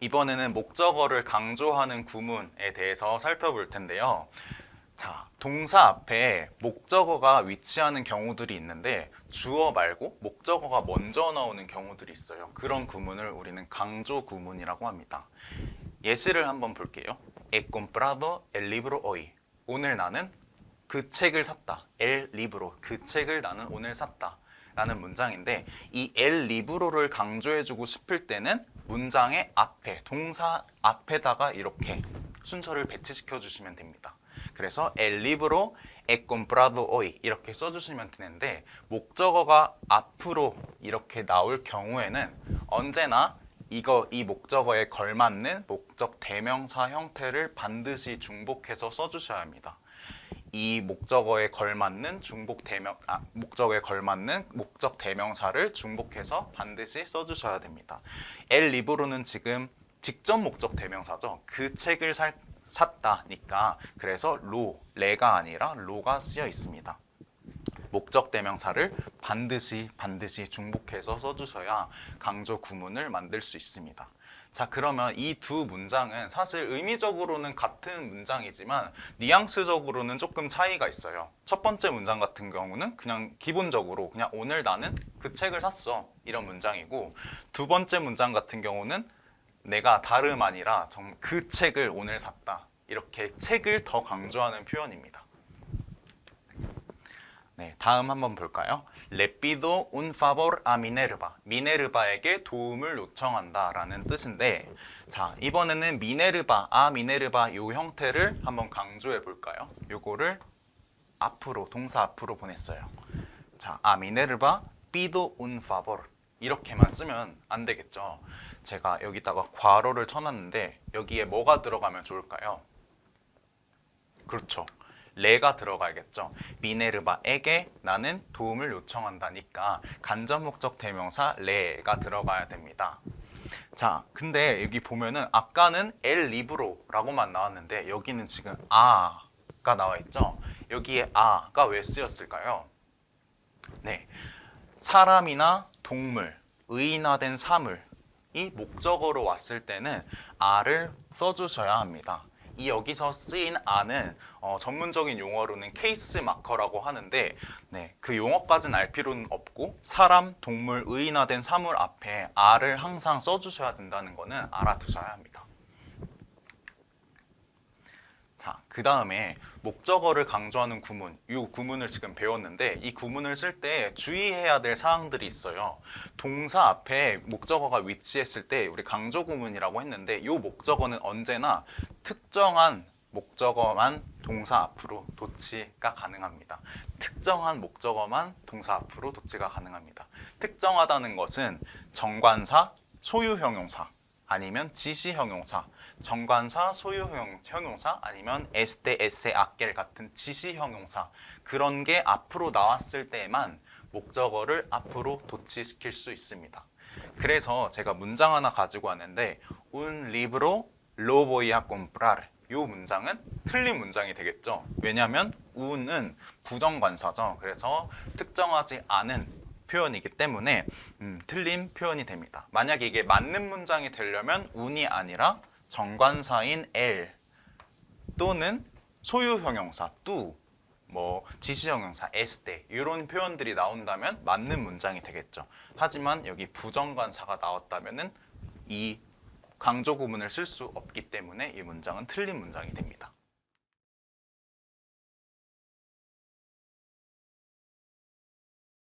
이번에는 목적어를 강조하는 구문에 대해서 살펴볼 텐데요. 자, 동사 앞에 목적어가 위치하는 경우들이 있는데 주어 말고 목적어가 먼저 나오는 경우들이 있어요. 그런 구문을 우리는 강조 구문이라고 합니다. 예시를 한번 볼게요. He comprado el libro hoy. 오늘 나는 그 책을 샀다. El libro. 그 책을 나는 오늘 샀다. 라는 문장인데 이 el libro를 강조해주고 싶을 때는 문장의 앞에 동사 앞에다가 이렇게 순서를 배치시켜 주시면 됩니다. 그래서 el libro he comprado hoy 이렇게 써주시면 되는데 목적어가 앞으로 이렇게 나올 경우에는 언제나 이거 이 목적어에 걸맞는 목적 대명사 형태를 반드시 중복해서 써주셔야 합니다. 이 목적어에 걸맞는 중복 대명 아, 목적에 걸맞는 목적 대명사를 중복해서 반드시 써주셔야 됩니다. 엘 리브로는 지금 직접 목적 대명사죠. 그 책을 살, 샀다니까 그래서 로 레가 아니라 로가 쓰여 있습니다. 목적 대명사를 반드시 반드시 중복해서 써주셔야 강조 구문을 만들 수 있습니다. 자 그러면 이 두 문장은 사실 의미적으로는 같은 문장이지만 뉘앙스적으로는 조금 차이가 있어요. 첫 번째 문장 같은 경우는 그냥 기본적으로 그냥 오늘 나는 그 책을 샀어 이런 문장이고 두 번째 문장 같은 경우는 내가 다름 아니라 정- 그 책을 오늘 샀다 이렇게 책을 더 강조하는 표현입니다. 네, 다음 한번 볼까요? Pido un favor a Minerva. 미네르바에게 도움을 요청한다라는 뜻인데, 자 이번에는 미네르바, 아 미네르바 요 형태를 한번 강조해 볼까요? 요거를 앞으로 동사 앞으로 보냈어요. 자, 아 미네르바 pido un favor 이렇게만 쓰면 안 되겠죠. 제가 여기다가 괄호를 쳐놨는데 여기에 뭐가 들어가면 좋을까요? 그렇죠. 레가 들어가야겠죠. 미네르바에게 나는 도움을 요청한다니까 간접 목적 대명사 레가 들어가야 됩니다. 자, 근데 여기 보면은 아까는 엘 리브로라고만 나왔는데 여기는 지금 아가 나와 있죠. 여기에 아가 왜 쓰였을까요? 네. 사람이나 동물, 의인화된 사물이 목적어로 왔을 때는 아를 써주셔야 합니다. 이 여기서 쓰인 아는 어, 전문적인 용어로는 케이스 마커라고 하는데 네, 그 용어까지는 알 필요는 없고 사람, 동물, 의인화된 사물 앞에 아를 항상 써주셔야 된다는 거는 알아두셔야 합니다. 자, 그 다음에 목적어를 강조하는 구문, 이 구문을 지금 배웠는데 이 구문을 쓸 때 주의해야 될 사항들이 있어요. 동사 앞에 목적어가 위치했을 때 우리 강조 구문이라고 했는데 이 목적어는 언제나 특정한 목적어만 동사 앞으로 도치가 가능합니다. 특정한 목적어만 동사 앞으로 도치가 가능합니다. 특정하다는 것은 정관사, 소유 형용사 아니면 지시 형용사, 정관사, 소유 형용- 형용사 아니면 에스테, 에세, 아겔 같은 지시 형용사 그런 게 앞으로 나왔을 때만 목적어를 앞으로 도치시킬 수 있습니다. 그래서 제가 문장 하나 가지고 왔는데 un libro lo voy a comprar 이 문장은 틀린 문장이 되겠죠. 왜냐하면 un은 부정관사죠. 그래서 특정하지 않은 표현이기 때문에 음, 틀린 표현이 됩니다. 만약에 이게 맞는 문장이 되려면 un이 아니라 정관사인 l 또는 소유 형용사 뚜, 뭐 지시 형용사 este 이런 표현들이 나온다면 맞는 문장이 되겠죠. 하지만 여기 부정관사가 나왔다면은 이 강조 구문을 쓸 수 없기 때문에 이 문장은 틀린 문장이 됩니다.